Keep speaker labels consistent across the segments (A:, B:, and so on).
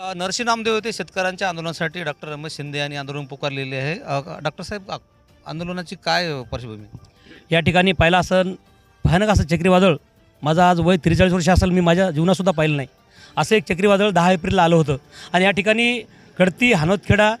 A: नरसी नामदेव येथे शेतकऱ्यांच्या आंदोलनासाठी डॉक्टर रमेश शिंदे यांनी आंदोलन पुकारलेले आहे. डॉक्टर साहेब आंदोलनाची काय पार्श्वभूमी?
B: या ठिकाणी पाहिलं असं भयानक असं चक्रीवादळ माझं आज वय त्रेचाळीस वर्ष असेल मी माझ्या जीवनातसुद्धा पाहिलं नाही. असं एक चक्रीवादळ दहा एप्रिलला आलं होतं. आणि या ठिकाणी कडती हानोतखेडा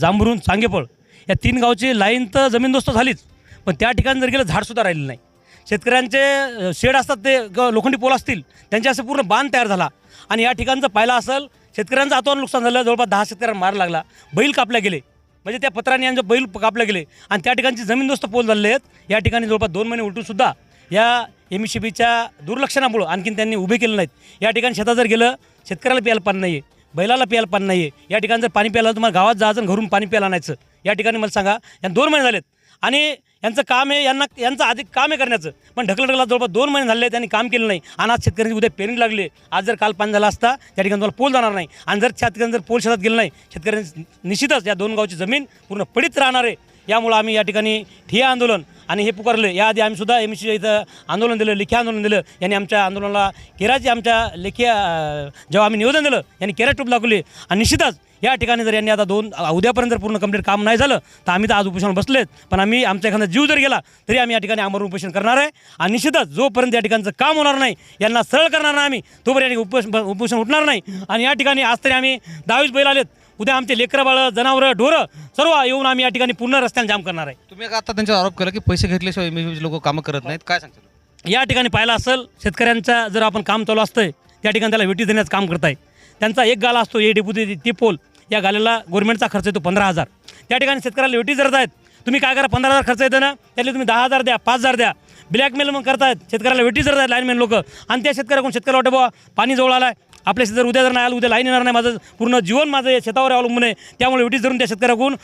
B: जांभरून चांगेपळ या तीन गावची लाईन तर जमीनदोस्त झालीच पण त्या ठिकाणी जर गेलं झाडसुद्धा राहिलं नाही. शेतकऱ्यांचे शेड असतात ते ग- लोखंडी पोल असतील त्यांचे असं पूर्ण बांध तयार झाला. आणि या ठिकाणचं पाहिलं असेल शेतकऱ्यांचं आतोन नुकसान झालं जवळपास दहा शेतकऱ्यांना मार लागला. बैल कापला गेले. म्हणजे त्या पत्राने यांचं बैल कापले गेले. आणि त्या ठिकाणची जमीनदोस्त पोल झालेले आहेत. या ठिकाणी जवळपास दोन महिने उलटूनसुद्धा या एम सी बीच्या दुर्लक्षणामुळं आणखीन त्यांनी उभे केले नाहीत. या ठिकाणी शेतात जर गेलं शेतकऱ्याला प्यायला पाणी नाही आहे बैलाला प्यायला पाणी नाही आहे या ठिकाणी जर पाणी प्यायला तुम्हाला गावात जायचं घरून पाणी प्यायला आणायचं. या ठिकाणी मला सांगा या दोन महिने झालेत. आणि यांचं काम आहे यांना यांचं अधिक काम आहे करण्याचं. पण ढकलढकला जवळपास दोन महिने झाले त्यांनी काम केलं नाही. आणि आज शेतकऱ्यांची उद्या पेरणी लागले. आज जर काल पाणी झाला असता त्या ठिकाणी तुम्हाला पोल जाणार नाही. आणि जर शेतकऱ्यांनी जर पोल शेतात गेलं नाही शेतकऱ्यांनी निश्चितच या दोन गावची जमीन पूर्ण पडीत राहणार आहे. यामुळं आम्ही या ठिकाणी ठिय्या आंदोलन आणि हे पुकारलं. याआधी आम्ही सुद्धा एम सी इथं आंदोलन दिलं लेखी आंदोलन दिलं. यांनी आमच्या आंदोलनाला केराचे आमच्या लेखी जेव्हा आम्ही निवेदन दिलं यांनी केरा टूप लागवली आणि निश्चितच या ठिकाणी जर यांनी आता दोन उद्यापर्यंत जर पूर्ण कंप्लीट काम नाही झालं तर आम्ही तर आज उपोषण बसलेत. पण आम्ही आमच्या एखादा जीव जर गेला तरी आम्ही या ठिकाणी आमरण उपोषण करणार आहे. आणि निश्चितच जोपर्यंत या ठिकाणचं काम होणार नाही यांना सरळ करणार नाही आम्ही तोपर्यंत या ठिकाणी उपोषण उपोषण उठणार नाही. आणि या ठिकाणी आज तरी आम्ही दहावीस बैल आलेत. उद्या आमचे लेकरं बाळं जनावरं ढोरं सर्व येऊन आम्ही या ठिकाणी पूर्ण रस्त्याने जाम करणार आहे.
A: तुम्ही आता त्यांच्यावर आरोप केला की पैसे घेतल्याशिवाय लोक कामं करत नाहीत? काय सांगतात
B: या ठिकाणी पाहिलं असेल शेतकऱ्यांचा जर आपण काम चालू असतंय त्या ठिकाणी त्याला वेटी देण्याचं काम करताय. त्यांचा एक गाला असतो ए डेपुटी ती पोल. या गाल्याला गव्हर्नमेंटचा खर्च येतो पंधरा हजार. त्या ठिकाणी शेतकऱ्याला वेटी जरत आहेत. तुम्ही काय करा पंधरा हजार खर्च येतो ना त्यातले तुम्ही दहा हजार द्या पाच हजार द्या. ब्लॅकमेल मग करतात शेतकऱ्याला वेटी जर आहेत लाईनमॅन लोक. आणि त्या शेतकऱ्याकडून शेतकऱ्याला वाटतं बुवा पाणी जवळ आलाय. आपल्या शेतात उद्या जर नाही आलं उद्या लाईन येणार नाही. माझं पूर्ण जीवन माझं या शेतावर अवलंबून आहे. त्यामुळे वेटीस धरून त्या शेतकऱ्याकडून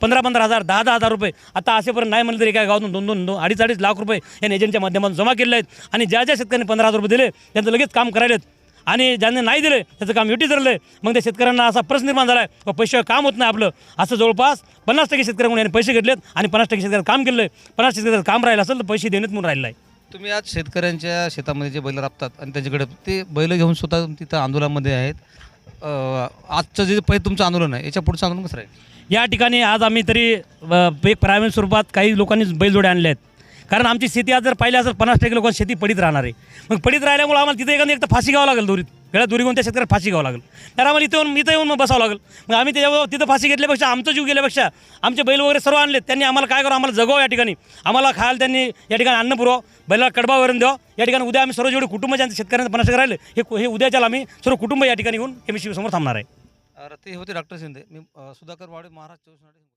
B: पंधरा पंधरा हजार दहा दहा हजार रुपये. आता असेपर्यंत नाही म्हणलं तरी एका गावातून दोन दोन दोन अडीच अडीच लाख रुपये या एजंटच्या माध्यमातून जमा केले आहेत. आणि ज्या ज्या शेतकऱ्यांनी पंधरा हजार रुपये दिले त्यांचं लगेच काम करायलेत. आणि ज्यांनी नाही दिले त्याचं काम युटी धरलं. आहे मग त्या शेतकऱ्यांना असा प्रश्न निर्माण झाला आहे पैसे काम होत नाही आपलं. असं जवळपास पन्नास टक्के शेतकऱ्यांकडून यांनी पैसे घेतलेत आणि पन्नास टक्के शेतकऱ्याचं काम केलं आहे पन्नास टक्के शेतकऱ्याचं काम राहिलं असेल तर पैसे देण्यात म्हणून राहिलं आहे.
A: तुम्ही आज शेतकऱ्यांच्या शेतामध्ये जे बैल राबतात आणि त्यांच्याकडे ते बैल घेऊन स्वतः तिथं आंदोलनामध्ये आहेत. अ, आजचं जे पहिले तुमचं आंदोलन आहे याच्या पुढचं आंदोलन कसं राहील?
B: या ठिकाणी आज आम्ही तरी अ, एक प्रायव्हेट स्वरूपात काही लोकांनी बैलजोडे आणले आहेत कारण आमची शेती आज जर पाहिली असेल पन्नास टक्के लोकांची शेती पडीत राहणार आहे. मग पडीत राहिल्यामुळे आम्हाला तिथे एखादी एक तर फाशी घ्यावं लागेल दोरीत. वेळा दोरी घेऊन त्या शेतकऱ्याला फाशी घ्यावं लागेल? तर आम्हाला इथे येऊन इथं येऊन मग बसावं लागेल. मग आम्ही त्याच्यावर तिथं फाशी घेतल्यापेक्षा आमचं जीव गेल्यापेक्षा आमचे बैल वगैरे सर्व आणलेत. त्यांनी आम्हाला काय करावं आम्हाला जगव या ठिकाणी. आम्हाला खायला त्यांनी या ठिकाणी अन्न पुरव बैलाला कडबा वगैरे द्यावं. या ठिकाणी उद्या आम्ही सर्व जेवढे कुटुंब ज्यांचे शेतकऱ्यांचं पन्नास टक्के राहिले हे हे उद्याच्याला आम्ही सर्व कुटुंब या ठिकाणी येऊन एम समोर थांबणार आहे.
A: ते होते डॉक्टर शिंदे. मी सुधाकर वाडे महाराज चोवीस